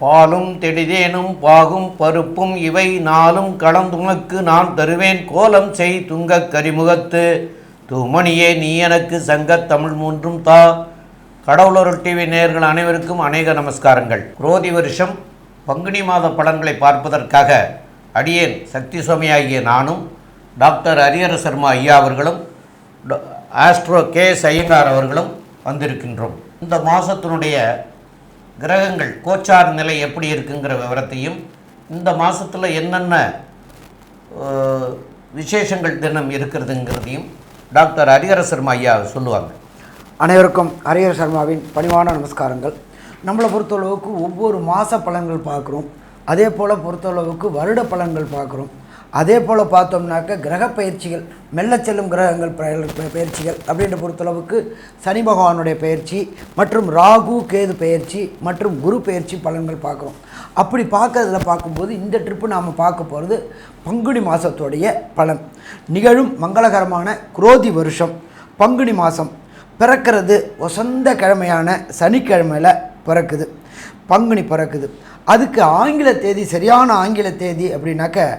பாலும் தெடிதேனும் பாகும் பருப்பும் இவை நாளும் கலந்துனக்கு நான் தருவேன். கோலம் செய் துங்கக் கரிமுகத்து. தூமணியே நீ எனக்கு சங்கத் தமிழ் மூன்றும் தா. கடவுளொருள் டிவி நேயர்கள் அனைவருக்கும் அநேக நமஸ்காரங்கள். குரோதி வருஷம் பங்குனி மாத பலன்களை பார்ப்பதற்காக அடியேன் சக்தி சுவாமி ஆகிய நானும் டாக்டர் ஹரிஹர சர்மா ஐயா அவர்களும் ஆஸ்ட்ரோ கே. எஸ் ஐயங்கார் அவர்களும் வந்திருக்கின்றோம். இந்த மாதத்தினுடைய கிரகங்கள் கோச்சார் நிலை எப்படி இருக்குங்கிற விவரத்தையும் இந்த மாதத்தில் என்னென்ன விசேஷங்கள் தினம் இருக்கிறதுங்கிறதையும் டாக்டர் ஹரிஹர சர்மா ஐயா சொல்லுவாங்க. அனைவருக்கும் ஹரிஹர் சர்மாவின் பணிவான நமஸ்காரங்கள். நம்மளை பொறுத்தளவுக்கு ஒவ்வொரு மாத பலன்கள் பார்க்குறோம். அதே போல் பொறுத்தளவுக்கு வருட பலன்கள் பார்க்குறோம். அதே போல் பார்த்தோம்னாக்க கிரக பயிற்சிகள் மெல்ல செல்லும் கிரகங்கள் பய- பயிற்சிகள் அப்படின்ற பொறுத்தளவுக்கு சனி பகவானுடைய பயிற்சி மற்றும் ராகு கேது பயிற்சி மற்றும் குரு பயிற்சி பலன்கள் பார்க்குறோம். அப்படி பார்க்கறதுல பார்க்கும்போது இந்த ட்ரிப்பு நாம் பார்க்க போகிறது பங்குனி மாதத்துடைய பலன். நிகழும் மங்களகரமான குரோதி வருஷம் பங்குனி மாதம் பிறக்கிறது வசந்த கிழமையான சனிக்கிழமையில் பிறக்குது. பங்குனி பிறக்குது. அதுக்கு ஆங்கில தேதி சரியான ஆங்கில தேதி அப்படின்னாக்க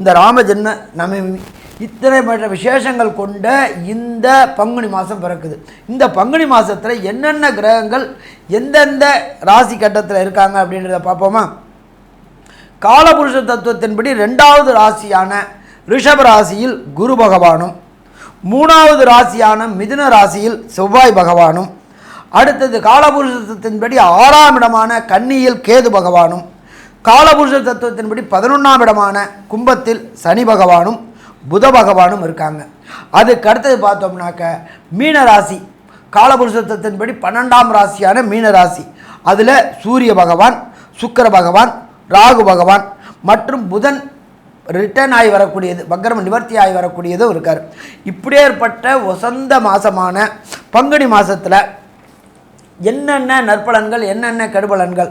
இந்த ராமஜன்ம நம்ம இத்தனை மற்ற விசேஷங்கள் கொண்ட இந்த பங்குனி மாதம் பிறக்குது. இந்த பங்குனி மாதத்தில் என்னென்ன கிரகங்கள் எந்தெந்த ராசி கட்டத்தில் இருக்காங்க அப்படின்றத பார்ப்போமா? காலபுருஷ தத்துவத்தின்படி ரெண்டாவது ராசியான ரிஷப ராசியில் குரு பகவானும் மூணாவது ராசியான மிதுன ராசியில் செவ்வாய் பகவானும் அடுத்தது காலபுருஷ ஆறாம் இடமான கன்னியில் கேது பகவானும் காலபுருஷ தத்துவத்தின்படி பதினொன்றாம் இடமான கும்பத்தில் சனி பகவானும் புத பகவானும் இருக்காங்க. அதுக்கு அடுத்தது பார்த்தோம்னாக்க மீன ராசி காலபுருஷ தத்துவத்தின்படி பன்னெண்டாம் ராசியான மீன ராசி அதில் சூரிய பகவான் சுக்கர பகவான் ராகு பகவான் மற்றும் புதன் ரிட்டர்ன் ஆகி வரக்கூடியது வக்ரம் நிவர்த்தி ஆகி வரக்கூடியதும் இருக்கார். இப்படியேற்பட்ட வசந்த மாதமான பங்குனி மாதத்தில் என்னென்ன நற்பலன்கள் என்னென்ன கெடுபலன்கள்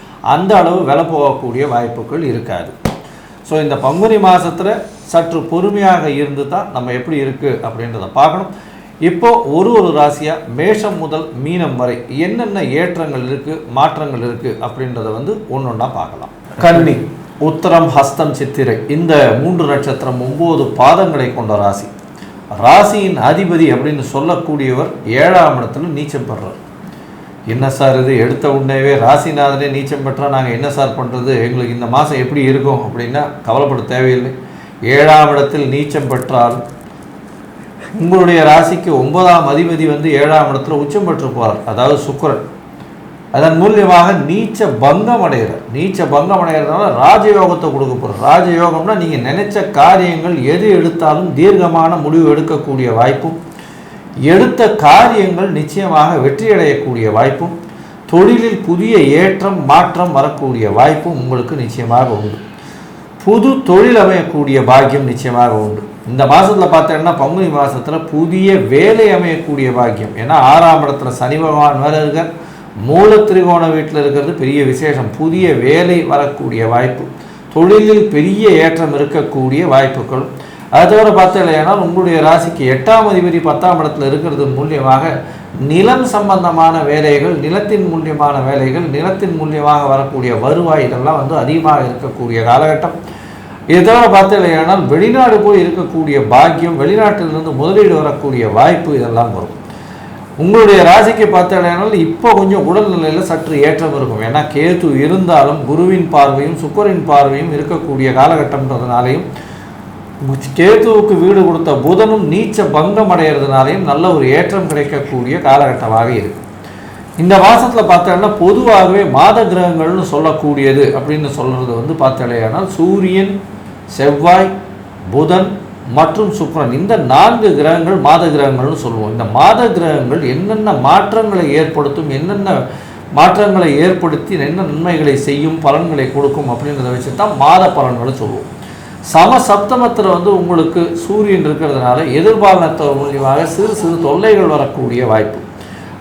அந்த அளவு விலை போகக்கூடிய வாய்ப்புகள் இருக்காது. ஸோ இந்த பங்குனி மாதத்தில் சற்று பொறுமையாக இருந்து தான் நம்ம எப்படி இருக்குது அப்படின்றத பார்க்கணும். இப்போது ஒரு ஒரு ராசியாக மேஷம் முதல் மீனம் வரை என்னென்ன ஏற்றங்கள் இருக்குது மாற்றங்கள் இருக்குது அப்படின்றத வந்து ஒன்று ஒன்றா பார்க்கலாம். கன்னி உத்தரம் ஹஸ்தம் சித்திரை இந்த மூன்று நட்சத்திரம் ஒம்பது பாதங்களை கொண்ட ராசி. ராசியின் அதிபதி அப்படின்னு சொல்லக்கூடியவர் ஏழாம் இடத்துல நீச்சம் பெறுறார் என்ன சார் இது? எடுத்த உடனேவே ராசிநாதனே நீச்சம் பெற்றால் நாங்கள் என்ன சார் பண்ணுறது எங்களுக்கு இந்த மாதம் எப்படி இருக்கும் அப்படின்னா கவலைப்பட தேவையில்லை. ஏழாம் இடத்தில் நீச்சம் பெற்றால் உங்களுடைய ராசிக்கு ஒன்பதாம் அதிபதி வந்து ஏழாம் இடத்துல உச்சம் பெற்று போகிறார் அதாவது சுக்கிரன். அதன் மூலியமாக நீச்ச பங்கம் அடைகிறார். நீச்ச பங்கம் அடைகிறதுனால ராஜயோகத்தை கொடுக்க போகிறார் ராஜயோகம்னா நீங்கள் நினைச்ச காரியங்கள் எது எடுத்தாலும் தீர்க்கமான முடிவு எடுக்கக்கூடிய வாய்ப்பும் எடுத்த காரியங்கள் நிச்சயமாக வெற்றியடையக்கூடிய வாய்ப்பும் தொழிலில் புதிய ஏற்றம் மாற்றம் வரக்கூடிய வாய்ப்பும் உங்களுக்கு நிச்சயமாக உண்டு. புது தொழில் அமையக்கூடிய பாக்கியம் நிச்சயமாக உண்டு. இந்த மாதத்தில் பார்த்தீங்கன்னா பங்குனி மாதத்தில் புதிய வேலை அமையக்கூடிய பாக்கியம். ஏன்னா ஆறாம் இடத்துல சனி பகவான் வேறு இருக்கார். மூல திரிகோண வீட்டில் இருக்கிறது பெரிய விசேஷம். புதிய வேலை வரக்கூடிய வாய்ப்பு. தொழிலில் பெரிய ஏற்றம் இருக்கக்கூடிய வாய்ப்புகள் அது தவிர பார்த்தீங்கன்னா உங்களுடைய ராசிக்கு எட்டாம் அதிபதி பத்தாம் இடத்துல இருக்கிறது மூலியமாக நிலம் சம்பந்தமான வேலைகள் நிலத்தின் மூலியமான வேலைகள் நிலத்தின் மூலியமாக வரக்கூடிய வருவாய் இதெல்லாம் வந்து அதிகமாக இருக்கக்கூடிய காலகட்டம். இதை தவிர பார்த்தீங்கன்னா வெளிநாடு போய் இருக்கக்கூடிய பாக்கியம் வெளிநாட்டிலிருந்து முதலீடு வரக்கூடிய வாய்ப்பு இதெல்லாம் வரும். உங்களுடைய ராசிக்கு பார்த்தீங்கன்னா இப்போ கொஞ்சம் உடல்நிலையில் சற்று ஏற்றம் இருக்கும். ஏன்னா கேது இருந்தாலும் குருவின் பார்வையும் சுக்கரின் பார்வையும் இருக்கக்கூடிய காலகட்டம்ன்றதுனாலையும் கேதுவுக்கு வீடு கொடுத்த புதனும் நீச்ச பங்கம் அடைகிறதுனாலையும் நல்ல ஒரு ஏற்றம் கிடைக்கக்கூடிய காலகட்டமாக இருக்கு. இந்த மாதத்தில் பார்த்தோம்னா பொதுவாகவே மாத கிரகங்கள்னு சொல்லக்கூடியது அப்படின்னு சொல்கிறது வந்து பார்த்தலையானால் சூரியன் செவ்வாய் புதன் மற்றும் சுக்ரன் இந்த நான்கு கிரகங்கள் மாத கிரகங்கள்னு சொல்லுவோம். இந்த மாத கிரகங்கள் என்னென்ன மாற்றங்களை ஏற்படுத்தும் என்னென்ன மாற்றங்களை ஏற்படுத்தி என்ன நன்மைகளை செய்யும் பலன்களை கொடுக்கும் அப்படின்றத வச்சு தான் மாத பலன்களை சொல்லுவோம். சம சப்தமத்தில் வந்து உங்களுக்கு சூரியன் இருக்கிறதுனால எதிர்பாலனத்த மூலியமாக சிறு சிறு தொல்லைகள் வரக்கூடிய வாய்ப்பு.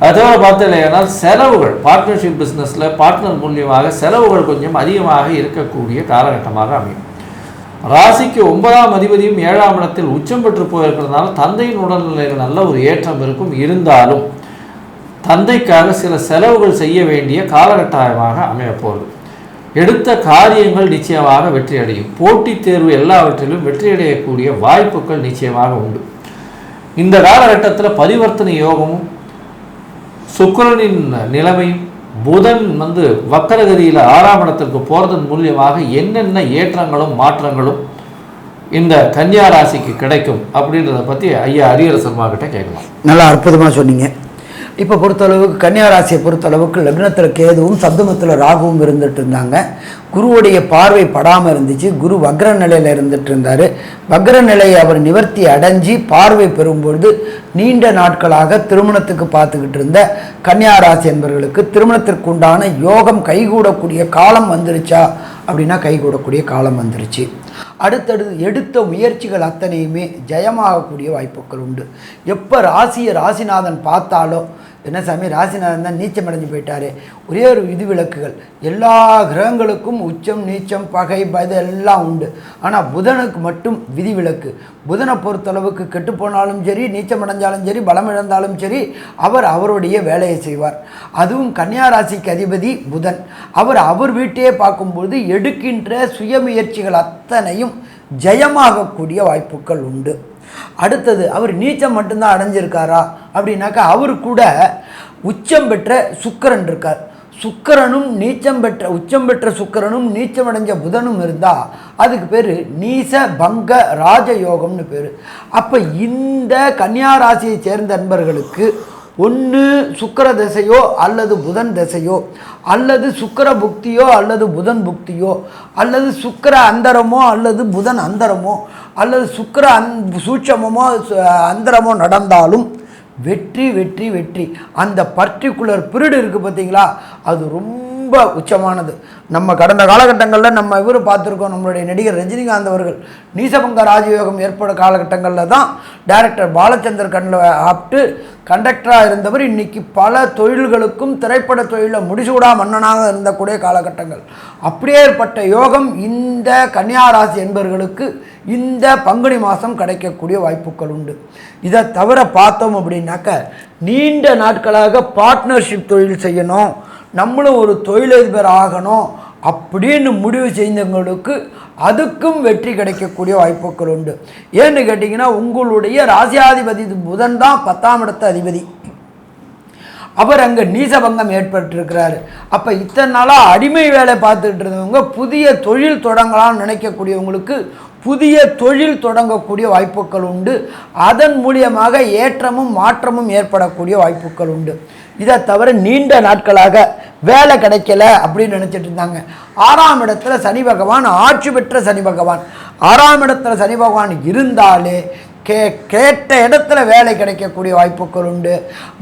அதோட பார்த்தீங்கன்னா செலவுகள் பார்ட்னர்ஷிப் பிஸ்னஸில் பார்ட்னர் மூலியமாக செலவுகள் கொஞ்சம் அதிகமாக இருக்கக்கூடிய காலகட்டமாக அமையும். ராசிக்கு ஒன்பதாம் அதிபதியும் ஏழாம் இடத்தில் உச்சம் பெற்று போயிருக்கிறதுனால தந்தையின் உடல்நிலையில் நல்ல ஒரு ஏற்றம் இருக்கும். இருந்தாலும் தந்தைக்காக சில செலவுகள் செய்ய வேண்டிய காலகட்டமாக அமையப்போகுது எடுத்த காரியங்கள் நிச்சயமாக வெற்றி அடையும் போட்டித் தேர்வு எல்லாவற்றிலும் வெற்றியடையக்கூடிய வாய்ப்புகள் நிச்சயமாக உண்டு. இந்த காலகட்டத்தில் பரிவர்த்தனை யோகமும் சுக்கரனின் நிலைமையும் புதன் வந்து வக்கரகதியில் ஆறாம் இடத்திற்கு போகிறதன் மூலியமாக என்னென்ன ஏற்றங்களும் மாற்றங்களும் இந்த கன்னியா ராசிக்கு கிடைக்கும் அப்படின்றத பற்றி ஐயா அரியர் சர்மா கிட்ட கேட்கலாம். நல்லா அற்புதமாக சொன்னீங்க. இப்போ பொறுத்தளவுக்கு கன்னியாராசியை பொறுத்தளவுக்கு லக்னத்தில் கேதுவும் சப்தமத்தில் ராகுவும் இருந்துட்டு இருந்தாங்க. குருவுடைய பார்வை படாமல் இருந்துச்சு. குரு வக்ர நிலையில் இருந்துட்டு இருந்தார். வக்ர நிலையை அவர் நிவர்த்தி அடைஞ்சி பார்வை பெறும்பொழுது நீண்ட நாட்களாக திருமணத்துக்கு பார்த்துக்கிட்டு இருந்த கன்னியாராசி என்பவர்களுக்கு திருமணத்திற்கு உண்டான யோகம் கைகூடக்கூடிய காலம் வந்துருச்சா? அப்படின்னா கைகூடக்கூடிய காலம் வந்துருச்சு. அடுத்தடுத்து எடுத்த முயற்சிகள் அத்தனையுமே ஜெயமாகக்கூடிய வாய்ப்புகள் உண்டு. எப்போ ராசியை ராசிநாதன் பார்த்தாலோ என்ன சாமி? ராசிநாதன் தான் நீச்சம் அடைஞ்சு போயிட்டார். ஒரே ஒரு விதிவிலக்குகள் எல்லா கிரகங்களுக்கும் உச்சம் நீச்சம் பகை பது எல்லாம் உண்டு. ஆனால் புதனுக்கு மட்டும் விதிவிலக்கு புதனை பொறுத்தளவுக்கு கெட்டு போனாலும் சரி நீச்சம் அடைஞ்சாலும் சரி பலம் இழந்தாலும் சரி அவர் அவருடைய வேலையை செய்வார். அதுவும் கன்னியா ராசிக்கு அதிபதி புதன். அவர் அவர் வீட்டையே பார்க்கும்போது எடுக்கின்ற சுயமுயற்சிகள் அத்தனையும் ஜெயமாகக்கூடிய வாய்ப்புகள் உண்டு. அடுத்தது அவர் நீச்சம் மட்டும்தான் அடைஞ்சிருக்காரா? அப்படின்னாக்கா அவர் கூட உச்சம் பெற்ற சுக்கிரன் இருக்கார். சுக்கரனும் நீச்சம் பெற்ற உச்சம் பெற்ற சுக்கிரனும் நீச்சம் அடைஞ்ச புதனும் இருந்தால் அதுக்கு பேர் நீச பங்க ராஜயோகம்னு பேர். அப்போ இந்த கன்னியா ராசியை சேர்ந்த நண்பர்களுக்கு ஒன்று சுக்கிர திசையோ அல்லது புதன் திசையோ அல்லது சுக்கர புக்தியோ அல்லது புதன் புக்தியோ அல்லது சுக்கர அந்தரமோ அல்லது புதன் அந்தரமோ அல்லது சுக்கிர அந் சூட்சமமோ சு- அந்தரமோ நடந்தாலும் வெற்றி வெற்றி வெற்றி. அந்த பர்டிகுலர் பீரியட் இருக்குது பார்த்தீங்களா? அது ரொம்ப ரொம்ப உச்சமானது. நம்ம கடந்த காலகட்டங்களில் நம்ம இவர் பார்த்துருக்கோம் நம்மளுடைய நடிகர் ரஜினிகாந்த் அவர்கள். நீசபங்க ராஜயோகம் ஏற்பட காலகட்டங்களில் தான் டைரக்டர் பாலச்சந்தர் கண்ணில் ஆப்ட்டு கண்டக்டராக இருந்தவர். இன்றைக்கி பல தொழில்களுக்கும் திரைப்பட தொழிலில் முடிசூடா மன்னனாக இருந்தக்கூடிய காலகட்டங்கள். அப்படியேற்பட்ட யோகம் இந்த கன்னியாராசி என்பவர்களுக்கு இந்த பங்குனி மாதம் கிடைக்கக்கூடிய வாய்ப்புகள் உண்டு. இதை தவிர பார்த்தோம் அப்படின்னாக்க நீண்ட நாட்களாக பார்ட்னர்ஷிப் தொழில் செய்யணும். நம்மளும் ஒரு தொழிலதிபர் ஆகணும் அப்படின்னு முடிவு செய்தவங்களுக்கு அதுக்கும் வெற்றி கிடைக்கக்கூடிய வாய்ப்புகள் உண்டு. ஏன்னு கேட்டிங்கன்னா உங்களுடைய ராசியாதிபதி புதன் தான் பத்தாம் இடத்த அதிபதி. அவர் அங்கே நீசபங்கம் ஏற்பட்டிருக்கிறாரு. அப்போ இத்தனை நாளாக அடிமை வேலை பார்த்துட்டு இருந்தவங்க புதிய தொழில் தொடங்கலாம்னு நினைக்கக்கூடியவங்களுக்கு புதிய தொழில் தொடங்கக்கூடிய வாய்ப்புகள் உண்டு. அதன் மூலியமாக ஏற்றமும் மாற்றமும் ஏற்படக்கூடிய வாய்ப்புகள் உண்டு. இதை தவிர நீண்ட நாட்களாக வேலை கிடைக்கல அப்படின்னு நினச்சிட்டு இருந்தாங்க. ஆறாம் இடத்துல சனி பகவான் ஆட்சி பெற்ற சனி பகவான். ஆறாம் இடத்துல சனி பகவான் இருந்தாலே கே கேட்ட இடத்துல வேலை கிடைக்கக்கூடிய வாய்ப்புகள் உண்டு.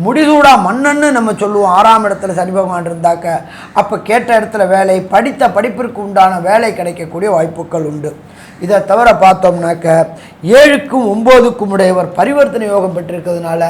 முடிசூடா மன்னன்னு நம்ம சொல்லுவோம். ஆறாம் இடத்துல சனி பகவான் இருந்தாக்க அப்போ கேட்ட இடத்துல வேலை படித்த படிப்பிற்கு உண்டான வேலை கிடைக்கக்கூடிய வாய்ப்புகள் உண்டு. இதை தவிர பார்த்தோம்னாக்க ஏழுக்கும் ஒம்போதுக்கும் உடையவர் பரிவர்த்தனை யோகம் பெற்றிருக்கிறதுனால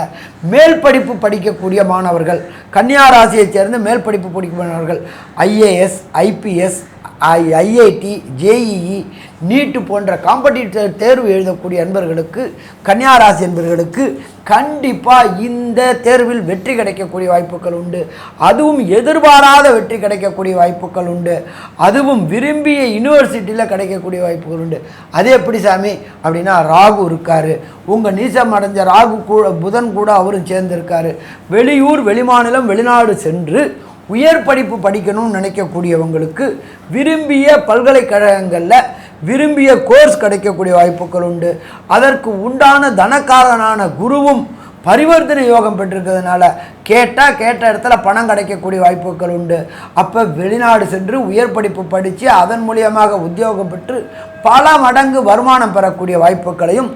மேல் படிப்பு படிக்கக்கூடிய மாணவர்கள் கன்னியா சேர்ந்து மேல் படிப்பு படிக்கும் மாணவர்கள் IAS IPS IIT JEE NEET போன்ற காம்படிட்டிவ் தேர்வு எழுதக்கூடிய அன்பர்களுக்கு கன்னியாராசி என்பவர்களுக்கு கண்டிப்பாக இந்த தேர்வில் வெற்றி கிடைக்கக்கூடிய வாய்ப்புகள் உண்டு. அதுவும் எதிர்பாராத வெற்றி கிடைக்கக்கூடிய வாய்ப்புகள் உண்டு. அதுவும் விரும்பிய யூனிவர்சிட்டியில் கிடைக்கக்கூடிய வாய்ப்புகள் உண்டு. அது எப்படி சாமி? அப்படின்னா ராகு இருக்கார். உங்கள் நீசம் அடைஞ்ச ராகு கூட புதன் கூட அவரும் சேர்ந்திருக்காரு. வெளியூர் வெளிமாநிலம் வெளிநாடு சென்று உயர் படிப்பு படிக்கணும்னு நினைக்கக்கூடியவங்களுக்கு விரும்பிய பல்கலைக்கழகங்களில் விரும்பிய கோர்ஸ் கிடைக்கக்கூடிய வாய்ப்புகள் உண்டு. அதற்கு உண்டான தனக்காரனான குருவும் பரிவர்த்தனை யோகம் பெற்றிருக்கிறதுனால கேட்டால் கேட்ட இடத்துல பணம் கிடைக்கக்கூடிய வாய்ப்புகள் உண்டு. அப்போ வெளிநாடு சென்று உயர் படிப்பு படித்து அதன் மூலியமாக உத்தியோகம் பெற்று பல மடங்கு வருமானம் பெறக்கூடிய வாய்ப்புகளையும்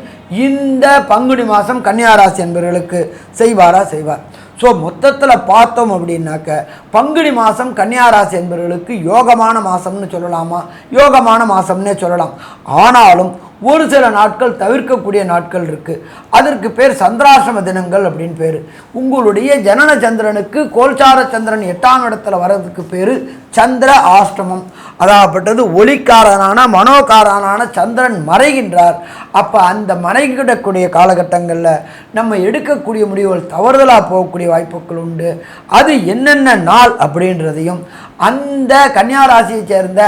இந்த பங்குனி மாதம் கன்னியாராசி என்பவர்களுக்கு செய்வாரா செய்வார். ஸோ மொத்தத்தில் பார்த்தோம் அப்படின்னாக்க பங்குனி மாதம் கன்னியாராசி என்பவர்களுக்கு யோகமான மாதம்னு சொல்லலாமா? யோகமான மாதம்னே சொல்லலாம். ஆனாலும் ஒரு சில நாட்கள் தவிர்க்கக்கூடிய நாட்கள் இருக்குது அதற்கு பேர் சந்திராசிரம தினங்கள் அப்படின்னு பேர். உங்களுடைய ஜனன சந்திரனுக்கு கோல்சார சந்திரன் எட்டாம் இடத்துல வர்றதுக்கு பேர் சந்திர ஆஷ்டமம். அதாகப்பட்டது ஒளிக்காரனான மனோகாரனான சந்திரன் மறைகின்றார். அப்போ அந்த மறைகிடக்கூடிய காலகட்டங்களில் நம்ம எடுக்கக்கூடிய முடிவுகள் தவறுதலாக போகக்கூடிய வாய்ப்புகள் உண்டு. அது என்னென்ன நாள் அப்படின்றதையும் அந்த கன்னியாராசியை சேர்ந்த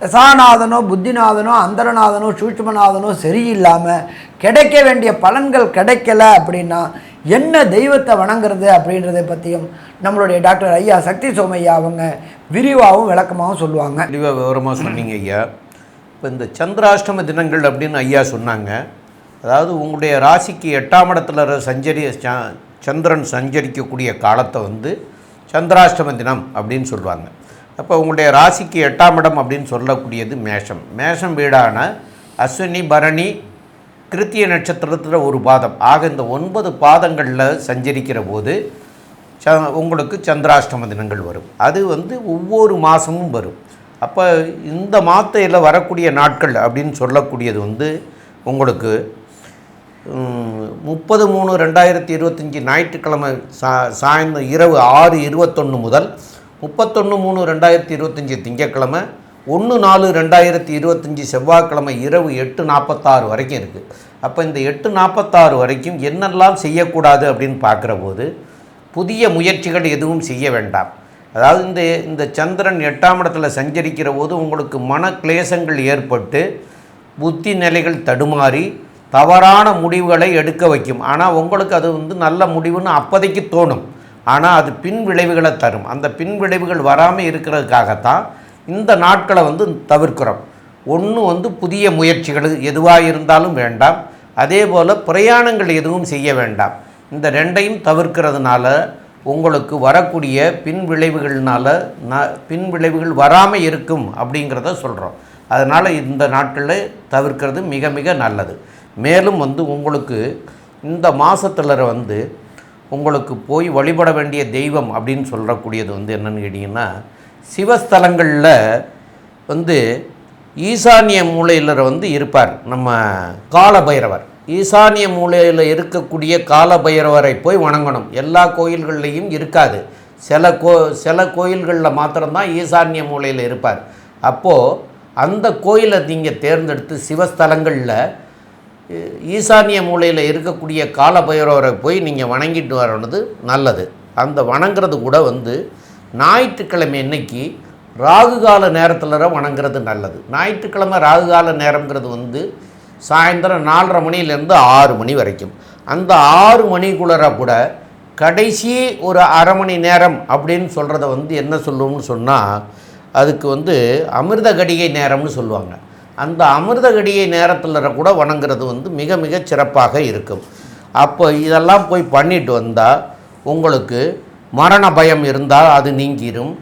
தசாநாதனோ புத்திநாதனோ அந்தரநாதனோ சூட்சுமநாதனோ சரியில்லாமல் கிடைக்க வேண்டிய பலன்கள் கிடைக்கல அப்படின்னா என்ன தெய்வத்தை வணங்குறது அப்படின்றத பற்றியும் நம்மளுடைய டாக்டர் ஐயா சக்தி சோமையா அவங்க விரிவாகவும் விளக்கமாகவும் சொல்லுவாங்க. விரிவாக விவரமாக சொன்னீங்க ஐயா. இப்போ இந்த சந்திராஷ்டம தினங்கள் அப்படின்னு ஐயா சொன்னாங்க. அதாவது உங்களுடைய ராசிக்கு எட்டாம் இடத்துல சஞ்சரி ச- சந்திரன் சஞ்சரிக்கக்கூடிய காலத்தை வந்து சந்திராஷ்டம தினம் அப்படின்னு சொல்லுவாங்க அப்போ உங்களுடைய ராசிக்கு எட்டாம் இடம் அப்படின்னு சொல்லக்கூடியது மேஷம். மேஷம் வீடான அஸ்வினி பரணி கிருத்திய நட்சத்திரத்தில் ஒரு பாதம். ஆக இந்த ஒன்பது பாதங்களில் சஞ்சரிக்கிற போது ச உங்களுக்கு சந்திராஷ்டம தினங்கள் வரும். அது வந்து ஒவ்வொரு மாதமும் வரும். அப்போ இந்த மாத்தையில் வரக்கூடிய நாட்கள் அப்படின்னு சொல்லக்கூடியது வந்து உங்களுக்கு முப்பது மூணு ரெண்டாயிரத்தி இருபத்தஞ்சி ஞாயிற்றுக்கிழமை சா சாயந்தரம் இரவு ஆறு இருபத்தொன்று முதல் முப்பத்தொன்று மூணு ரெண்டாயிரத்தி இருபத்தஞ்சி திங்கட்கிழமை ஒன்று நாலு ரெண்டாயிரத்தி இருபத்தஞ்சி செவ்வாய்க்கிழமை இரவு எட்டு நாற்பத்தாறு வரைக்கும் இருக்குது அப்போ இந்த எட்டு நாற்பத்தாறு வரைக்கும் என்னெல்லாம் செய்யக்கூடாது அப்படின்னு பார்க்குற போது புதிய முயற்சிகள் எதுவும் செய்ய வேண்டாம். அதாவது இந்த இந்த சந்திரன் எட்டாம் இடத்துல சஞ்சரிக்கிற போது உங்களுக்கு மன கிளேசங்கள் ஏற்பட்டு புத்தி நிலைகள் தடுமாறி தவறான முடிவுகளை எடுக்க வைக்கும். ஆனால் உங்களுக்கு அது வந்து நல்ல முடிவுன்னு அப்போதைக்கு தோணும். ஆனால் அது பின் விளைவுகளை தரும். அந்த பின் விளைவுகள் வராமல் இருக்கிறதுக்காகத்தான் இந்த நாட்களை வந்து தவிர்க்கிறோம். ஒன்று வந்து புதிய முயற்சிகள் எதுவாக இருந்தாலும் வேண்டாம். அதே போல் பிரயாணங்கள் எதுவும் செய்ய வேண்டாம். இந்த ரெண்டையும் தவிர்க்கிறதுனால உங்களுக்கு வரக்கூடிய பின் விளைவுகள்னால ந பின் விளைவுகள் வராமல் இருக்கும் அப்படிங்கிறத சொல்கிறோம் அதனால் இந்த நாட்களில் தவிர்க்கிறது மிக மிக நல்லது. மேலும் வந்து உங்களுக்கு இந்த மாதத்தில் வந்து உங்களுக்கு போய் வழிபட வேண்டிய தெய்வம் அப்படின்னு சொல்லக்கூடியது வந்து என்னென்னு கேட்டிங்கன்னா சிவஸ்தலங்களில் வந்து ஈசானிய மூலையில் வந்து இருப்பார் நம்ம காலபைரவர். ஈசானிய மூலையில் இருக்கக்கூடிய காலபைரவரை போய் வணங்கணும். எல்லா கோயில்கள்லேயும் இருக்காது. சில கோ சில கோயில்களில் மாத்திரம்தான் ஈசானிய மூலையில் இருப்பார். அப்போது அந்த கோயிலை நீங்கள் தேர்ந்தெடுத்து சிவஸ்தலங்களில் ஈசானிய மூலையில் இருக்கக்கூடிய காலபைரவரை போய் நீங்கள் வணங்கிட்டு வரணுது நல்லது. அந்த வணங்குறது கூட வந்து ஞாயிற்றுக்கிழமை இன்னைக்கு ராகு கால நேரத்தில் வணங்குறது நல்லது. ஞாயிற்றுக்கிழமை ராகு கால நேரங்கிறது வந்து சாயந்தரம் நாலரை மணிலேருந்து ஆறு மணி வரைக்கும். அந்த ஆறு மணிக்குள்ளர கூட கடைசி ஒரு அரை மணி நேரம் அப்படின்னு சொல்கிறத வந்து என்ன சொல்லுவோம்னு சொன்னால் அதுக்கு வந்து அமிர்த கடிகை நேரம்னு சொல்லுவாங்க. அந்த அமிர்த கடிகை நேரத்தில் கூட வணங்குறது வந்து மிக மிக சிறப்பாக இருக்கும். அப்போ இதெல்லாம் போய் பண்ணிட்டு வந்தால் உங்களுக்கு மரண பயம் இருந்தால் அது நீங்கிடும்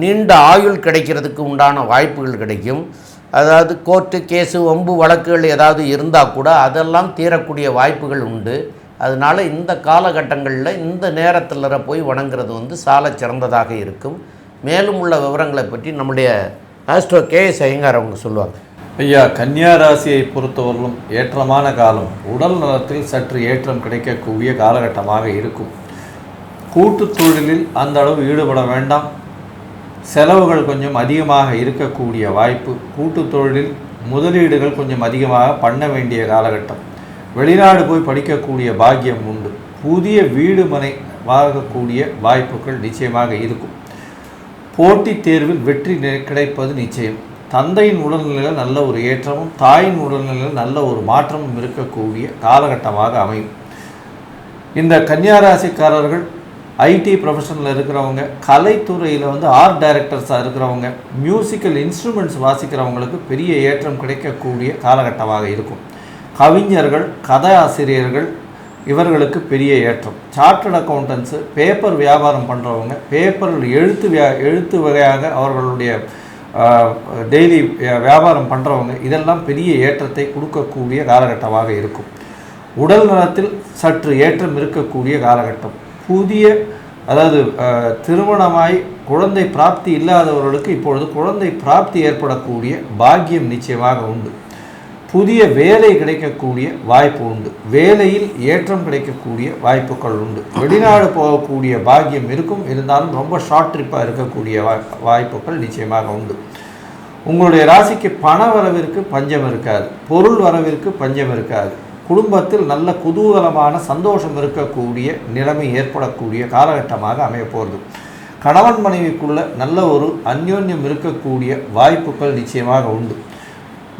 நீண்ட ஆயுள் கிடைக்கிறதுக்கு உண்டான வாய்ப்புகள் கிடைக்கும். அதாவது கோர்ட்டு கேஸு வம்பு வழக்குகள் ஏதாவது இருந்தால் கூட அதெல்லாம் தீரக்கூடிய வாய்ப்புகள் உண்டு. அதனால் இந்த காலகட்டங்களில் இந்த நேரத்தில் போய் வணங்குறது வந்து சால சிறந்ததாக இருக்கும். மேலும் உள்ள விவரங்களை பற்றி நம்முடைய ஆஸ்ட்ரோ கே எஸ் ஐயங்கார் அவங்க சொல்லுவாங்க. ஐயா கன்னியா ராசியை பொறுத்தவரையிலும் ஏற்றமான காலம். உடல் நலத்தில் சற்று ஏற்றம் கிடைக்கக்கூடிய காலகட்டமாக இருக்கும். கூட்டுத் தொழிலில் அந்த அளவு ஈடுபட வேண்டாம். செலவுகள் கொஞ்சம் அதிகமாக இருக்கக்கூடிய வாய்ப்பு. கூட்டுத் தொழிலில் முதலீடுகள் கொஞ்சம் அதிகமாக பண்ண வேண்டிய காலகட்டம். வெளிநாடு போய் படிக்கக்கூடிய பாக்கியம் உண்டு. புதிய வீடு மனை வாங்கக்கூடிய வாய்ப்புகள் நிச்சயமாக இருக்கும். போட்டித் தேர்வில் வெற்றி கிடைப்பது நிச்சயம். தந்தையின் உடல்நிலையில் நல்ல ஒரு ஏற்றமும் தாயின் உடல்நிலையில் நல்ல ஒரு மாற்றமும் இருக்கக்கூடிய காலகட்டமாக அமையும். இந்த கன்னியாராசிக்காரர்கள் ஐடி ப்ரொஃபஷனில் இருக்கிறவங்க கலைத்துறையில் வந்து ஆர்ட் டைரக்டர்ஸாக இருக்கிறவங்க மியூசிக்கல் இன்ஸ்ட்ருமெண்ட்ஸ் வாசிக்கிறவங்களுக்கு பெரிய ஏற்றம் கிடைக்கக்கூடிய காலகட்டமாக இருக்கும். கவிஞர்கள் கதை ஆசிரியர்கள் இவர்களுக்கு பெரிய ஏற்றம். சார்ட்டர்ட் அக்கௌண்டன்ஸு பேப்பர் வியாபாரம் பண்ணுறவங்க பேப்பரில் எழுத்து வியா எழுத்து வகையாக அவர்களுடைய டெய்லி வியாபாரம் பண்ணுறவங்க இதெல்லாம் பெரிய ஏற்றத்தை கொடுக்கக்கூடிய காலகட்டமாக இருக்கும். உடல் நலத்தில் சற்று ஏற்றம் இருக்கக்கூடிய காலகட்டம். புதிய அதாவது திருமணமாய் குழந்தை பிராப்தி இல்லாதவர்களுக்கு இப்பொழுது குழந்தை பிராப்தி ஏற்படக்கூடிய பாக்கியம் நிச்சயமாக உண்டு. புதிய வேலை கிடைக்கக்கூடிய வாய்ப்பு உண்டு. வேலையில் ஏற்றம் கிடைக்கக்கூடிய வாய்ப்புகள் உண்டு. வெளிநாடு போகக்கூடிய பாக்கியம் இருக்கும். இருந்தாலும் ரொம்ப ஷார்ட் ட்ரிப்பாக இருக்கக்கூடிய வாய் வாய்ப்புகள் நிச்சயமாக உண்டு. உங்களுடைய ராசிக்கு பண வரவிற்கு பஞ்சம் இருக்காது. பொருள் வரவிற்கு பஞ்சம் இருக்காது. குடும்பத்தில் நல்ல குதூகலமான சந்தோஷம் இருக்கக்கூடிய நிலைமை ஏற்படக்கூடிய காலகட்டமாக அமையப்போகிறது கணவன் மனைவிக்குள்ள நல்ல ஒரு அந்யோன்யம் இருக்கக்கூடிய வாய்ப்புகள் நிச்சயமாக உண்டு.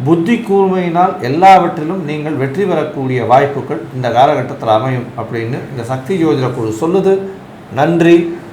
புத்தி கூர்மையினால் எல்லாவற்றிலும் நீங்கள் வெற்றி பெறக்கூடிய வாய்ப்புகள் இந்த காலகட்டத்தில் அமையும் அப்படின்னு இந்த சக்தி ஜோதிட குழு சொல்லுது. நன்றி.